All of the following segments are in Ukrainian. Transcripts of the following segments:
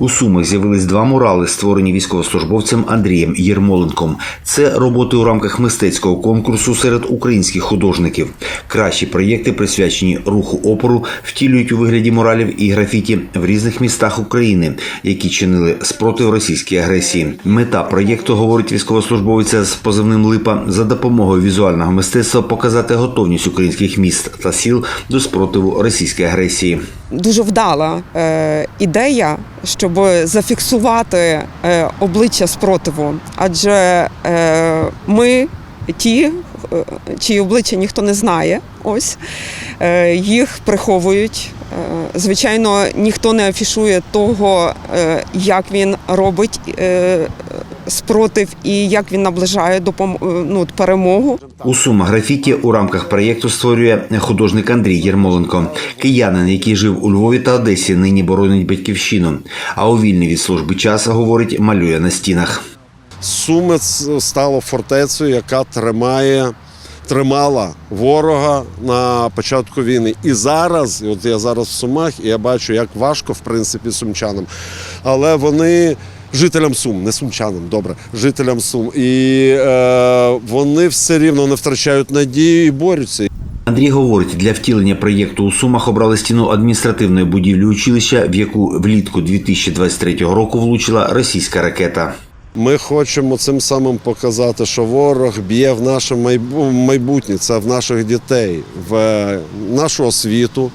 У Сумах з'явились два мурали, створені військовослужбовцем Андрієм Єрмоленком. Це роботи у рамках мистецького конкурсу серед українських художників. Кращі проєкти, присвячені руху опору, втілюють у вигляді муралів і графіті в різних містах України, які чинили спротив російській агресії. Мета проєкту, говорить військовослужбовиця з позивним Липа, за допомогою візуального мистецтва показати готовність українських міст та сіл до спротиву російській агресії. дуже вдала е, ідея, щоб зафіксувати е, обличчя спротиву. Адже е, ми ті, е, чиї обличчя ніхто не знає, ось їх приховують. Звичайно, ніхто не афішує того, як він робить спротив і як він наближає допом- е, ну, перемогу. У Сума графіті у рамках проєкту створює художник Андрій Єрмоленко. Киянин, який жив у Львові та Одесі, нині боронить батьківщину. А у вільний від служби час, говорить, малює на стінах. Суми стало фортецею, яка тримає, тримала ворога на початку війни. І зараз, і от я зараз в Сумах, і я бачу, як важко, в принципі, сумчанам. Але вони. Жителям Сум, не сумчанам, добре, жителям Сум. І е, вони все рівно не втрачають надію і борються. Андрій говорить, для втілення проєкту у Сумах обрали стіну адміністративної будівлі училища, в яку влітку 2023 року влучила російська ракета. Ми хочемо цим самим показати, що ворог б'є в наше майбу- майбутнє, це в наших дітей, в нашу освіту,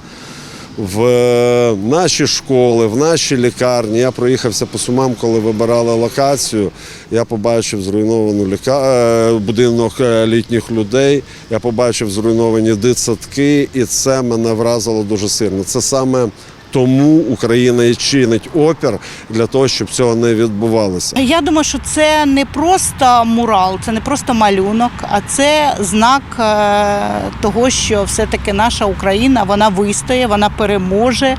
в е, наші школи, в наші лікарні. Я проїхався по сумам, коли вибирали локацію. Я побачив зруйновану ліка... е, будинок е, літніх людей. Я побачив зруйновані дитсадки, і це мене вразило дуже сильно. Це саме тому Україна і чинить опір для того, щоб цього не відбувалося. Я думаю, що це не просто мурал, це не просто малюнок, а це знак е, того, що все-таки наша Україна вона вистоє, вона переможе.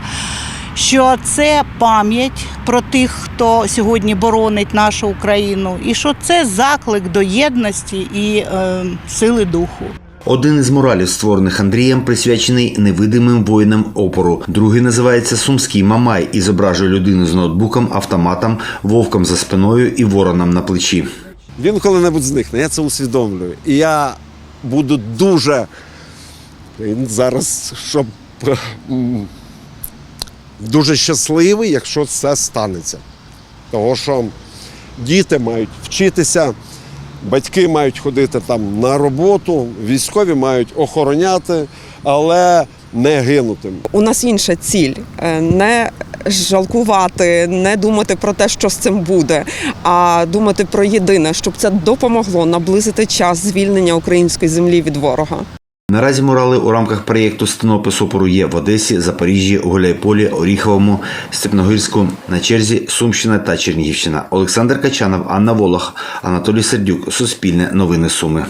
Що це пам'ять про тих, хто сьогодні боронить нашу Україну, і що це заклик до єдності і е, сили духу. Один із муралів, створених Андрієм, присвячений невидимим воїнам опору. Другий називається Сумський Мамай і зображує людину з ноутбуком, автоматом, вовком за спиною і вороном на плечі. Він коли-небудь зникне, я це усвідомлюю. І я буду дуже зараз, щоб дуже щасливий, якщо це станеться. Того, що діти мають вчитися, батьки мають ходити там на роботу, військові мають охороняти, але не гинути. У нас інша ціль е, не жалкувати, не думати про те, що з цим буде, а думати про єдине, щоб це допомогло наблизити час звільнення української землі від ворога. Наразі мурали у рамках проєкту «Стенопис опору» є в Одесі, Запоріжжі, Гуляйполі, Оріховому, Степногирську, на черзі Сумщина та Чернігівщина. Олександр Качанов, Анна Волох, Анатолій Сердюк. Суспільне новини Суми.